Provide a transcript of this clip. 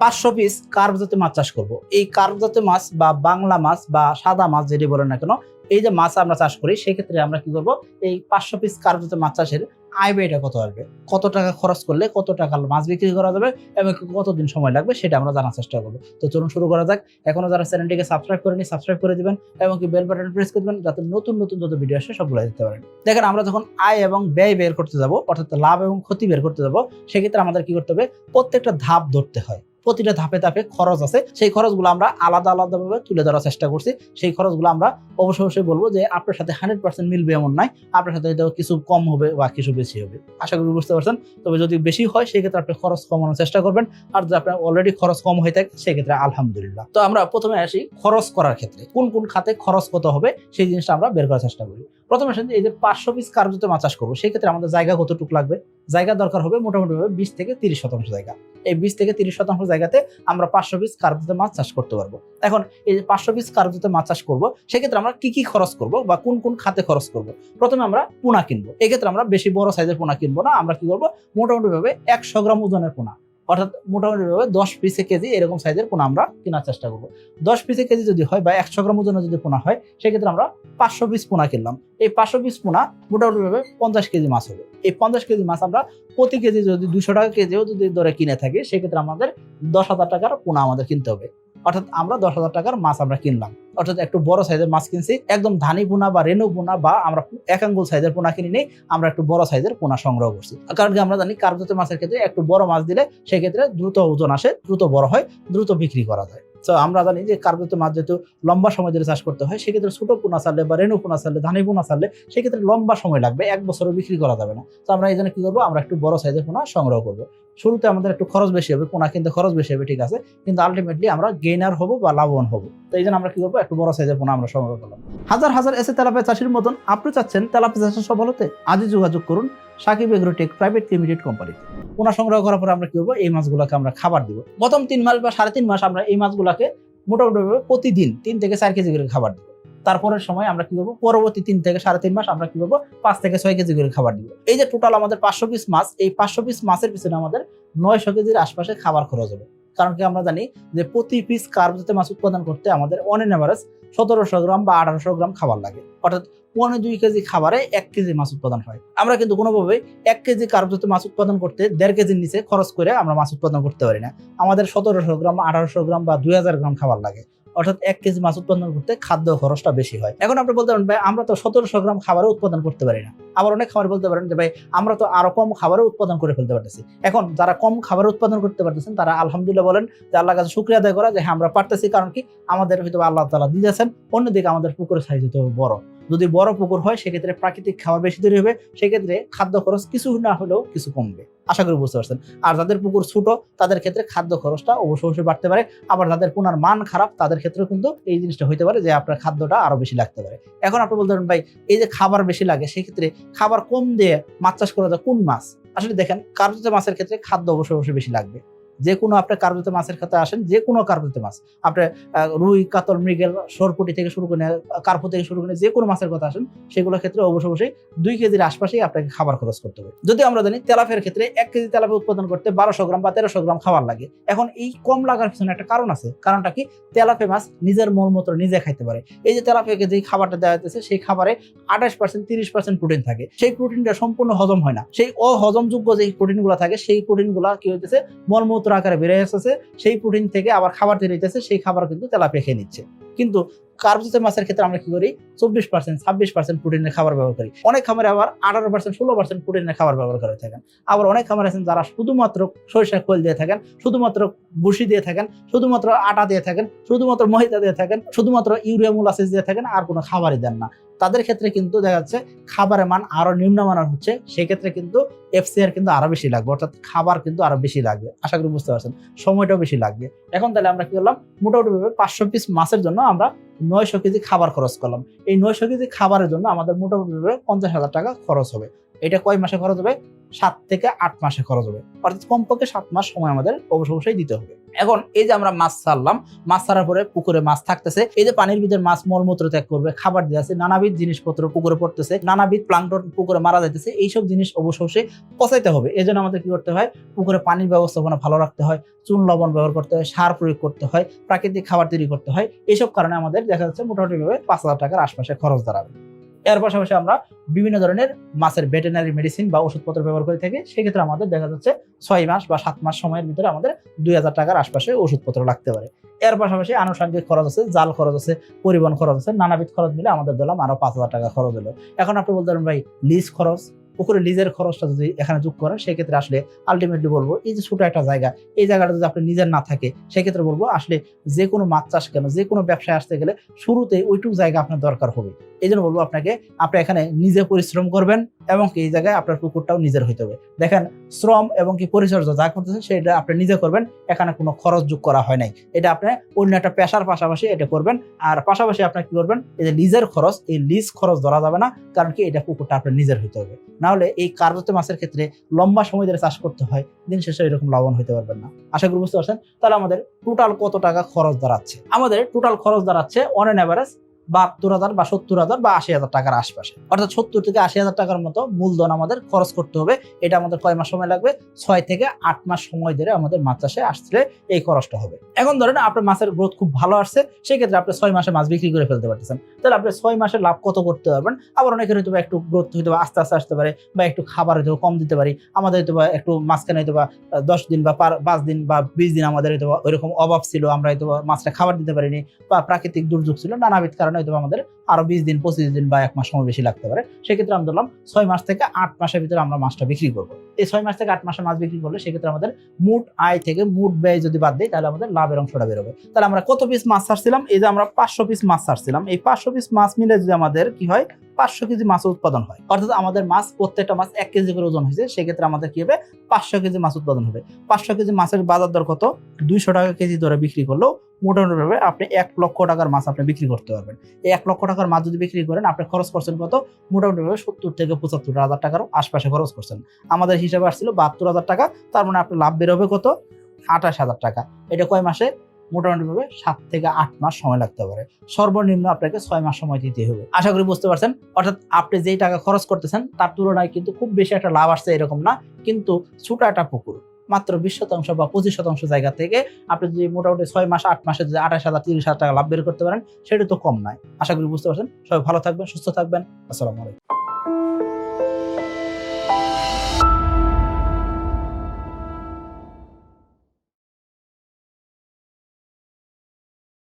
পাঁচশো piece curve জাতীয় মাছ চাষ করব। এই কার্ভ জাতীয় মাছ বা বাংলা মাছ বা সাদা মাছ যেটি বলেন না কেন, এই যে মাছ আমরা চাষ করি, সেক্ষেত্রে আমরা কি করব, এই পাঁচশো পিস কার্ভ জাতীয় মাছ চাষের আয় ব্যয়টা কত আসবে? কত টাকা খরচ করলে কত টাকা মাছ বিক্রি করা যাবে এবং কতদিন সময় লাগবে সেটা আমরা জানার চেষ্টা করব। তো চলুন শুরু করা যাক। এখনও যারা চ্যানেলটিকে সাবস্ক্রাইব করেনি সাবস্ক্রাইব করে দিবেন এবং কি বেল বাটন প্রেস করে দিবেন যাতে নতুন নতুন যত ভিডিও আসে সবগুলো দিতে পারেন। দেখেন, আমরা যখন আয় এবং ব্যয় বের করতে যাব, অর্থাৎ লাভ এবং ক্ষতি বের করতে যাব, সেক্ষেত্রে আমাদের কি করতে হবে, প্রত্যেকটা ধাপ ধরতে হয়। প্রতিটা ধাপে ধাপে খরচ আছে। সেই খরচগুলো আমরা আলাদা আলাদাভাবে তুলে ধরার চেষ্টা করছি। সেই খরচগুলো আমরা অবশ্যই অবশ্যই বলব যে আপনার সাথে হান্ড্রেড পার্সেন্ট মিলবে এমন নয়। আপনার সাথে হয়তো কিছু কম হবে বা কিছু বেশি হবে। আশা করি বুঝতে পারছেন? তবে যদি বেশি হয়, সেক্ষেত্রে আপনি খরচ কমানোর চেষ্টা করবেন। আর যদি আপনার অলরেডি খরচ কম হয়ে থাকে, সেক্ষেত্রে আলহামদুলিল্লাহ। তো আমরা প্রথমে আসি খরচ করার ক্ষেত্রে। কোন কোন খাতে খরচ কত হবে, সেই জিনিসটা আমরা বের করার চেষ্টা করি। প্রথমে আসেন এই যে পাঁচশো পিস কার্যত মাছ চাষ করব সেই ক্ষেত্রে আমাদের জায়গা কতটুকু লাগবে? জায়গা দরকার হবে মোটামুটি ভাবে বিশ থেকে তিরিশ শতাংশ জায়গা। এই বিশ থেকে তিরিশ শতাংশ জায়গাতে আমরা পাঁচশো পিস কার্যত মাছ চাষ করতে পারব। এখন এই যে পাঁচশো পিস কার্যত মাছ চাষ করব, সেক্ষেত্রে আমরা কি কি খরচ করব বা কোন কোন খাতে খরচ করব? প্রথমে আমরা পোনা কিনবো। এক্ষেত্রে আমরা বেশি বড় সাইজের পোনা কিনবো না, আমরা কি করব? মোটামুটিভাবে একশো গ্রাম ওজনের পোনা। অর্থাৎ মোটামুটি ভাবে দশ পিসে কেজি এরকম সাইজের পোনা আমরা কেনার চেষ্টা করব। দশ পিসে কেজি যদি হয় বা একশো গ্রাম ওজনের যদি পোনা হয়, সেক্ষেত্রে আমরা পাঁচশো পিস পোনা কিনলাম। এই পাঁচশো পিস পোনা মোটামুটি ভাবে পঞ্চাশ কেজি মাছ হবে। এই পঞ্চাশ কেজি মাছ আমরা প্রতি কেজি যদি দুশো টাকা কেজিও যদি ধরে কিনে থাকি, সেক্ষেত্রে আমাদের দশ হাজার টাকার পোনা আমাদের কিনতে হবে। অর্থাৎ আমরা দশ হাজার টাকার মাছ আমরা কিনলাম। অর্থাৎ একটু বড় সাইজের মাছ কিনছি, একদম ধানি পোনা বা রেনু পোনা বা আমরা এক আঙ্গুল সাইজের পোনা কিনি নেই, আমরা একটু বড় সাইজের পোনা সংগ্রহ করছি। কারণ কি আমরা জানি কার্যত মাছের ক্ষেত্রে একটু বড় মাছ দিলে সেক্ষেত্রে দ্রুত ওজন আসে, দ্রুত বড় হয়, দ্রুত বিক্রি করা যায়। তো আমরা জানি যে কার্যত মাছ যেহেতু লম্বা সময় ধরে চাষ করতে হয়, সেক্ষেত্রে ছোট পোনা চাললে বা রেণু পোনা চাললে ধানি পোনা চাললে সেক্ষেত্রে লম্বা সময় লাগবে, এক বছরও বিক্রি করা যাবে না। তো আমরা এই জন্য কি করব, আমরা একটু বড় সাইজের পোনা সংগ্রহ করব। শুরুতে আমাদের একটু খরচ বেশি হবে, পোনা কিনতে খরচ বেশি হবে, ঠিক আছে? কিন্তু আলটিমেটলি আমরা গেইনার হব বা লাভবান হব। তো এই জন্য আমরা কি করব, একটু বড় সাইজের পোনা আমরা সংগ্রহ করলাম। হাজার হাজার এসে তেলাপিয়া চাষির মতন, আপনি চাচ্ছেন তেলাপিয়া চাষের সফল হতে আজই যোগাযোগ করুন। সাকিব এগ্রোটেক প্রাইভেট লিমিটেড কোম্পানিতে পোনা সংগ্রহ করার পর আমরা কি করব? এই মাছগুলোকে আমরা খাবার দিব। প্রথম তিন মাস বা সাড়ে তিন মাস আমরা এই মাছগুলোকে মোটামুটিভাবে প্রতিদিন তিন থেকে চার কেজি করে খাবার দিব। তারপরের সময় আমরা কি করব? পরবর্তী তিন থেকে সাড়ে তিন মাস আমরা কি করব? পাঁচ থেকে ছয় কেজি করে খাবার দিব। এই যে টোটাল আমাদের পাঁচশো পিস মাছ, এই পাঁচশো পিস মাছের পিছনে আমাদের নয়শো কেজির আশপাশে খাবার খরচ হবে। কারণ কি আমরা জানি যে প্রতি পিস কার্ব জাতীয় মাছ উৎপাদন করতে আমাদের অন এন এভারেজ সতেরোশো গ্রাম বা আঠারোশো গ্রাম খাবার লাগে। অর্থাৎ পনেরো দুই কেজি খাবারে এক কেজি মাছ উৎপাদন হয়। আমরা কিন্তু কোনোভাবে এক কেজি কার্বজাত মাছ উৎপাদন করতে দেড় কেজির নিচে খরচ করে আমরা মাছ উৎপাদন করতে পারি না। আমাদের সতেরোশো গ্রাম, আঠারোশো গ্রাম বা দুই হাজার গ্রাম খাবার লাগে। অর্থাৎ এক কেজি মাছ উৎপাদন করতে খাদ্য খরচটা বেশি হয়। এখন আপনি বলতে পারেন, ভাই, আমরা তো সতেরোশো গ্রাম খাবারও উৎপাদন করতে পারি না। আবার অনেক খাবার বলতে পারেন যে, ভাই, আমরা তো আরও কম খাবারও উৎপাদন করে ফেলতে পারতেছি। এখন যারা কম খাবার উৎপাদন করতে পারতেছেন, তারা আলহামদুলিল্লাহ বলেন যে আল্লাহ কাছে শুক্রিয়া আদায় করা যে হ্যাঁ আমরা পারতেছি। কারণ কি? আমাদের হয়তো আল্লাহ তালা দিয়েছেন অন্যদিকে আমাদের পুকুরের সাইজ হতে বড়। যদি বড় পুকুর হয়, সেক্ষেত্রে প্রাকৃতিক খাবার বেশি তৈরি হবে। সেক্ষেত্রে খাদ্য খরচ কিছু না হলেও কিছু কমবে। আশা করি বুঝতে পারছেন। আর যাদের পুকুর ছোট, তাদের ক্ষেত্রে খাদ্য খরচটা অবশ্যই অবশ্যই বাড়তে পারে। আবার যাদের পোনার মান খারাপ, তাদের ক্ষেত্রেও কিন্তু এই জিনিসটা হইতে পারে যে, আপনার খাদ্যটা আরও বেশি লাগতে পারে। এখন আপনি বলতে পারেন, ভাই, এই যে খাবার বেশি লাগে, সেক্ষেত্রে খাবার কম দিয়ে মাছ চাষ করা যায় কোন মাছ? আসলে দেখেন, কার্যত মাছের ক্ষেত্রে খাদ্য অবশ্যই অবশ্যই বেশি লাগবে। যে কোনো আপনার কার্যত মাছের খাতে আসেন যে কোনো কার্যত মাছ আপনার রুই, কাতল, মৃগেল, সরপুটি থেকে শুরু করে, কার্পো থেকে শুরু করে যে কোনো মাছের কথা আসেন সেগুলোর ক্ষেত্রে অবশ্যই অবশ্যই দুই কেজির আশপাশেই আপনাকে খাবার খরচ করতে হবে। যদি আমরা জানি তেলাপের ক্ষেত্রে এক কেজি তেলাপি উৎপাদন করতে বারোশো গ্রাম বা তেরোশো গ্রাম খাবার লাগে। এখন এই কম লাগার পিছনে একটা কারণ আছে। কারণটা কি? তেলাপে মাছ নিজের মলমূত্র নিজে খাইতে পারে। এই যে তেলাপিয়াকে যে খাবারটা দেওয়া হচ্ছে সেই খাবারে আঠাশ পার্সেন্ট তিরিশ পার্সেন্ট প্রোটিন থাকে। সেই প্রোটিনটা সম্পূর্ণ হজম হয় না। সেই অহজমযোগ্য যে প্রোটিনগুলো থাকে, সেই প্রোটিনগুলো কি হইতেছে? মলমূত্র আকারে বেড়ে আসতেছে, সেই প্রোটিন থেকে আবার খাবার তৈরি হইতেছে, সেই খাবার কিন্তু তেলাপিয়া খেয়ে নিচ্ছে। কিন্তু কার্বজাত মাছের ক্ষেত্রে আমরা কি করি? চব্বিশ পার্সেন্ট ছাব্বিশ পার্সেন্ট প্রোটিনের খাবার ব্যবহার করি। অনেক খামারে আবার আঠারো পার্সেন্ট ষোলো পার্সেন্ট প্রোটিনের খাবার ব্যবহার করে থাকেন। আবার অনেক খামার আছেন যারা শুধুমাত্র সরিষা খোল দিয়ে থাকেন, শুধুমাত্র ভুসি দিয়ে থাকেন, শুধুমাত্র আটা দিয়ে থাকেন, শুধুমাত্র মহিদা দিয়ে থাকেন, শুধুমাত্র ইউরিয়া, মুলাসিস দিয়ে থাকেন, আর কোনো খাবারই দেন না। তাদের ক্ষেত্রে কিন্তু দেখা যাচ্ছে খাবারের মান আরও নিম্নমানের হচ্ছে, সেক্ষেত্রে কিন্তু এফসিআর কিন্তু আরও বেশি লাগবে, অর্থাৎ খাবার কিন্তু আরও বেশি লাগবে। আশা করি বুঝতে পারছেন, সময়টাও বেশি লাগবে। এখন তাহলে আমরা কি করলাম মোটামুটি ভাবে পাঁচশো পিস মাছের জন্য আমরা নয়শো কেজি খাবার খরচ করলাম। এই নয়শো কেজি খাবারের জন্য আমাদের মোটামুটি ভাবে পঞ্চাশ হাজার টাকা খরচ হবে। এটা কয় মাসে খরচ হবে? সাত থেকে আট মাসে খরচ হবে। অর্থাৎ কমপক্ষে সাত মাস সময় আমাদের অবশ্য অবশ্যই দিতে হবে। এখন এই যে আমরা মাছ ছাড়লাম, মাছ ছাড়ার পরে পুকুরে মাছ থাকতেছে। এই যে পানির ভিতরে মাছ মলমূত্র ত্যাগ করবে, খাবার দিয়ে আছে নানাবিধ জিনিসপত্র পুকুরে পড়তেছে, নানাবিধ প্লাংটন পুকুরে মারা যাইতেছে, এইসব জিনিস অবশ্য অবশ্যই পচাইতে হবে। এই জন্য আমাদের কি করতে হয়? পুকুরে পানির ব্যবস্থাপনা ভালো রাখতে হয়, চুন লবণ ব্যবহার করতে হয়, সার প্রয়োগ করতে হয়, প্রাকৃতিক খাবার তৈরি করতে হয়। এইসব কারণে আমাদের দেখা যাচ্ছে মোটামুটি ভাবে পাঁচ হাজার টাকার আশপাশে খরচ দাঁড়াবে। এর পাশাপাশি আমরা বিভিন্ন ধরনের মাছের ভেটেনারি মেডিসিন বা ওষুধপত্র ব্যবহার করে থাকি। সেক্ষেত্রে আমাদের দেখা যাচ্ছে ছয় মাস বা সাত মাস সময়ের ভিতরে আমাদের দুই হাজার টাকার আশপাশে ওষুধপত্র লাগতে পারে। এর পাশাপাশি আনুষঙ্গিক খরচ আছে, জাল খরচ আছে, পরিবহন খরচ আছে, নানাবিধ খরচ মিলে আমাদের দিলাম আরও পাঁচ হাজার টাকা খরচ হলো। এখন আপনি বলতে পারেন ভাই লিজ খরচ পুকুরে লিজের খরচটা যদি এখানে যোগ করেন, সেক্ষেত্রে আসলে আলটিমেটলি বলব এই যে ছোট একটা জায়গা, এই জায়গাটা যদি আপনি নিজের না থাকে, সেক্ষেত্রে বলব আসলে যে কোনো মাছ চাষ কেন যে কোনো ব্যবসায় আসতে গেলে শুরুতে ওইটুকু জায়গা আপনার দরকার হবে। এই জন্য বলব আপনাকে, আপনি এখানে নিজে পরিশ্রম করবেন এবং এই জায়গায় আপনার পুকুরটাও নিজের হইতে হবে। দেখেন, শ্রম এবং কি পরিচর্যা যা করতেছেন, সেটা আপনি নিজে করবেন, এখানে কোনো খরচ যোগ করা হয় নাই। এটা আপনি অন্য একটা পেশার পাশাপাশি এটা করবেন, আর পাশাপাশি আপনি কি করবেন, এই যে লিজের খরচ, এই লিজ খরচ ধরা যাবে না, কারণ কি এটা পুকুরটা আপনার নিজের হইতে হবে। না হলে এই কার্যত মাছের ক্ষেত্রে লম্বা সময় ধরে চাষ করতে হয়, দিন শেষে এরকম লাভবান হতে পারবেন না। আশা করি বুঝতে পারছেন? তাহলে আমাদের টোটাল কত টাকা খরচ দাঁড়াচ্ছে? আমাদের টোটাল খরচ দাঁড়াচ্ছে অন এন অ্যাভারেজ বাহাত্তর হাজার বা সত্তর হাজার বা আশি হাজার টাকার আশপাশে। অর্থাৎ সত্তর থেকে আশি হাজার টাকার মতো মূলধন আমাদের খরচ করতে হবে। এটা আমাদের কয় মাস সময় লাগবে? ছয় থেকে আট মাস সময় ধরে আমাদের মাছ চাষে আসলে এই খরচটা হবে। এখন ধরেন আপনার মাছের গ্রোথ খুব ভালো আসছে, সেক্ষেত্রে আপনি ছয় মাসে মাছ বিক্রি করে ফেলতে পারতেছেন। তাহলে আপনি ছয় মাসে লাভ কত করতে পারবেন? আবার অনেকের হয়তো একটু গ্রোথ হয়তো আস্তে আস্তে আসতে পারে বা একটু খাবার হয়তো কম দিতে পারি। আমাদের হয়তো বা একটু মাঝখানে হয়তো বা দশ দিন বা পাঁচ দিন বা বিশ দিন আমাদের হয়তো ওইরকম অভাব ছিল, আমরা হয়তো মাছটা খাবার দিতে পারিনি বা প্রাকৃতিক দুর্যোগ ছিল, নানাবিধ কারণে হয়তো আমাদের আরও বিশ দিন, পঁচিশ দিন বা এক মাস সময় বেশি লাগতে পারে। সেক্ষেত্রে আমরা ধরলাম ছয় মাস থেকে আট মাসের ভিতরে আমরা মাছটা বিক্রি করব। এই ছয় মাস থেকে আট মাসে মাছ বিক্রি করলে সেক্ষেত্রে আমাদের মোট আয় থেকে মোট ব্যয় যদি বাদ দিই, তাহলে আমাদের লাভের অংশটা বেরোবে তাহলে আমরা কত পিস মাছ ছাড়ছিলাম? এই যে আমরা পাঁচশো পিস মাছ ছাড়ছিলাম। এই পাঁচশো পিস মাছ মিলে যদি আমাদের কি হয়? পাঁচশো কেজি মাছ উৎপাদন হয়। অর্থাৎ আমাদের মাছ, প্রত্যেকটা মাছ এক কেজি করে ওজন হয়েছে। সেক্ষেত্রে আমাদের কি হবে? পাঁচশো কেজি মাছ উৎপাদন হবে। পাঁচশো কেজি মাছের বাজার দর কত? দুইশো টাকা কেজি দরে বিক্রি করলেও মোটামুটিভাবে আপনি এক লক্ষ টাকার মাছ আপনি বিক্রি করতে পারবেন। এই এক লক্ষ টাকার মাছ যদি বিক্রি করেন, আপনি খরচ করছেন কত? মোটামুটিভাবে সত্তর থেকে পঁচাত্তর হাজার টাকার আশপাশে খরচ করছেন। আমাদের হিসাবে আসছিল বাহাত্তর হাজার টাকা, তার মানে আপনার লাভ বেরোবে কত? আঠাশ হাজার টাকা। এটা কয় মাসে? মোটামুটিভাবে সাত থেকে আট মাস সময় লাগতে পারে। সর্বনিম্ন আপনাকে ছয় মাস সময় দিতে হবে। আশা করি বুঝতে পারছেন? অর্থাৎ আপনি যেই টাকা খরচ করতেছেন, তার তুলনায় কিন্তু খুব বেশি একটা লাভ আসছে এরকম না, কিন্তু ছোট একটা পুকুর। মাত্র বিশ শতাংশ বা পঁচিশ শতাংশ জায়গা থেকে আপনি যদি মোটামুটি ছয় মাস, আট মাসে যদি আঠাশ হাজার, তিরিশ হাজার টাকা লাভ বের করতে পারেন, সেটা তো কম নয়। আশা করি বুঝতে পারছেন। সবাই ভালো থাকবেন, সুস্থ থাকবেন। আসসালামু আলাইকুম।